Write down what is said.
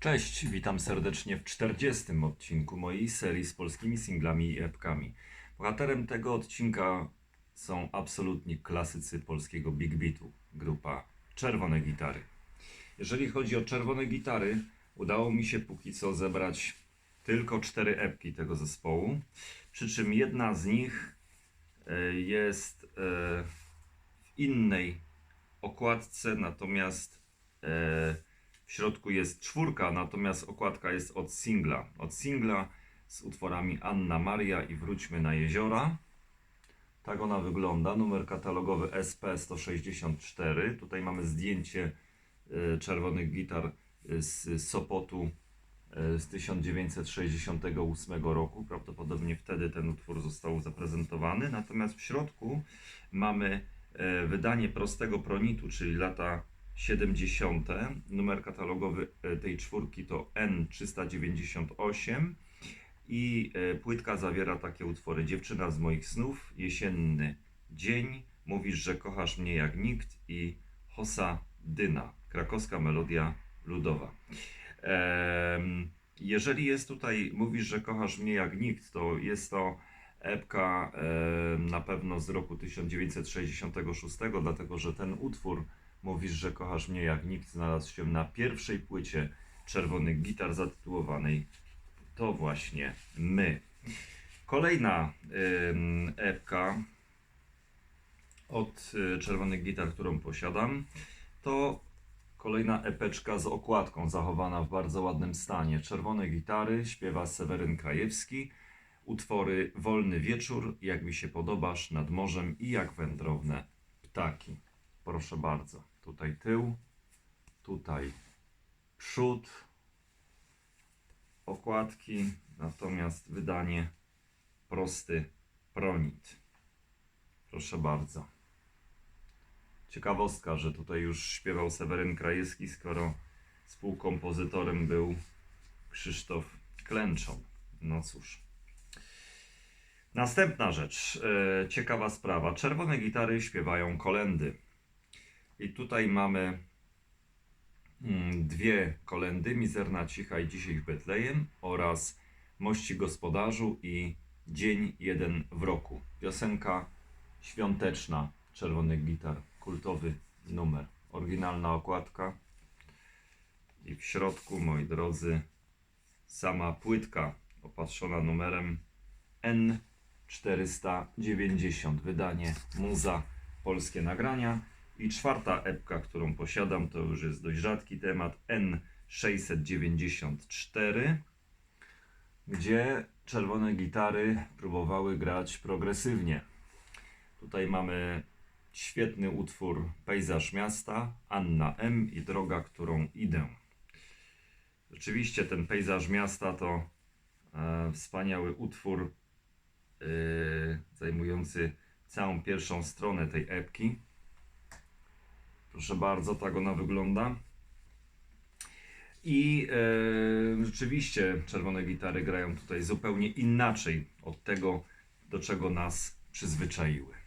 Cześć, witam serdecznie w 40. odcinku mojej serii z polskimi singlami i epkami. Bohaterem tego odcinka są absolutni klasycy polskiego big beatu, grupa Czerwone Gitary. Jeżeli chodzi o Czerwone Gitary, udało mi się póki co zebrać tylko cztery epki tego zespołu, przy czym jedna z nich e, jest e, w innej okładce, natomiast e, w środku jest czwórka, natomiast okładka jest od singla. Od singla z utworami Anna Maria i Wróćmy na jeziora. Tak ona wygląda. Numer katalogowy SP164. Tutaj mamy zdjęcie e, czerwonych gitar e, z Sopotu e, z 1968 roku. Prawdopodobnie wtedy ten utwór został zaprezentowany. Natomiast w środku mamy wydanie prostego pronitu, czyli lata 70. Numer katalogowy e, tej czwórki to N398 i e, płytka zawiera takie utwory Dziewczyna z moich snów, Jesienny dzień, Mówisz, że kochasz mnie jak nikt i Hosa Dyna, krakowska melodia ludowa. Jeżeli jest tutaj Mówisz, że kochasz mnie jak nikt, to jest to epka na pewno z roku 1966, dlatego że ten utwór Mówisz, że kochasz mnie jak nikt znalazł się na pierwszej płycie czerwonych gitar zatytułowanej To właśnie my. Kolejna ym, epka od y, czerwonych gitar, którą posiadam, to kolejna epeczka z okładką zachowana w bardzo ładnym stanie. Czerwone gitary śpiewa Seweryn Krajewski. Utwory Wolny wieczór, Jak mi się podobasz, Nad morzem i Jak wędrowne ptaki. Proszę bardzo. Tutaj tył, tutaj przód okładki, natomiast wydanie prosty pronit. Proszę bardzo. Ciekawostka, że tutaj już śpiewał Seweryn Krajewski, skoro współkompozytorem był Krzysztof Klęczon. No cóż. Następna rzecz, e, ciekawa sprawa. Czerwone gitary śpiewają kolendy. I tutaj mamy mm, dwie kolendy, Mizerna Cicha i Dzisiaj w Betlejem oraz Mości Gospodarzu i Dzień jeden w roku. Piosenka świąteczna Czerwonych Gitar, kultowy numer. Oryginalna okładka i w środku, moi drodzy, sama płytka opatrzona numerem N490, wydanie Muza Polskie Nagrania. I czwarta epka, którą posiadam, to już jest dość rzadki temat, N694, gdzie czerwone gitary próbowały grać progresywnie. Tutaj mamy świetny utwór Pejzaż miasta, Anna M. i Droga, którą idę. Rzeczywiście ten pejzaż miasta to e, wspaniały utwór e, zajmujący całą pierwszą stronę tej epki. Proszę bardzo, tak ona wygląda. I e, rzeczywiście czerwone gitary grają tutaj zupełnie inaczej od tego, do czego nas przyzwyczaiły.